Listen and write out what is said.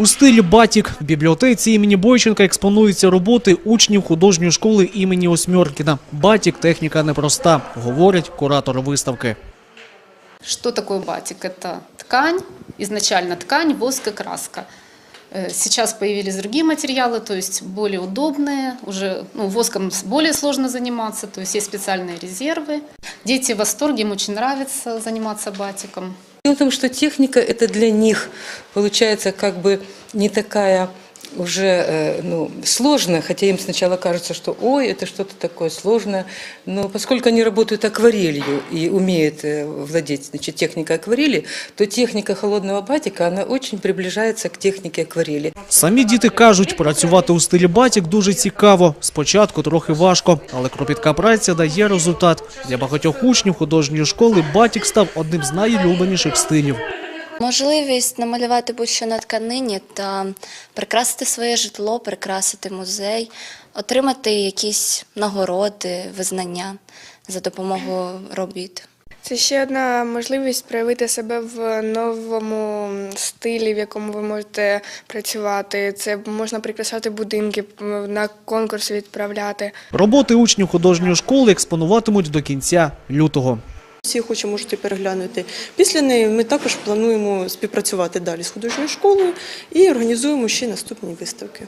У стилі батік в бібліотеці імені Бойченка експонуються роботи учнів художньої школи імені Осьмьоркіна. Батік техніка непроста, говорять куратори виставки. Що таке батік? Це ткань, ізначальна ткань, воск і краска. Э, Сейчас появились другие материалы, то есть более удобные, уже ну, воском с- более сложно заниматься, то есть есть специальные резервы. Дети в восторге, им очень нравится заниматься батиком. Дело в том, что техника это для них получается как бы не такая уже э, ну, сложная, хотя им сначала кажется, что ой, это что-то такое сложное, но поскольку они работают акварелью и умеют э, владеть значит, техникой акварели, то техника холодного батика, она очень приближается к технике акварели. Самі діти кажуть, працювати у стилі батік дуже цікаво. Спочатку трохи важко, але кропітка праця дає результат. Для багатьох учнів художньої школи батік став одним з найулюбленіших стилів. Можливість намалювати будь-що на тканині та прикрасити своє житло, прикрасити музей, отримати якісь нагороди, визнання за допомогою робіт. Це ще одна можливість проявити себе в новому стилі, в якому ви можете працювати. Це можна прикрашати будинки, на конкурси відправляти. Роботи учнів художньої школи експонуватимуть до кінця лютого. Всі хоче можете переглянути. Після неї ми також плануємо співпрацювати далі з художньою школою і організуємо ще наступні виставки.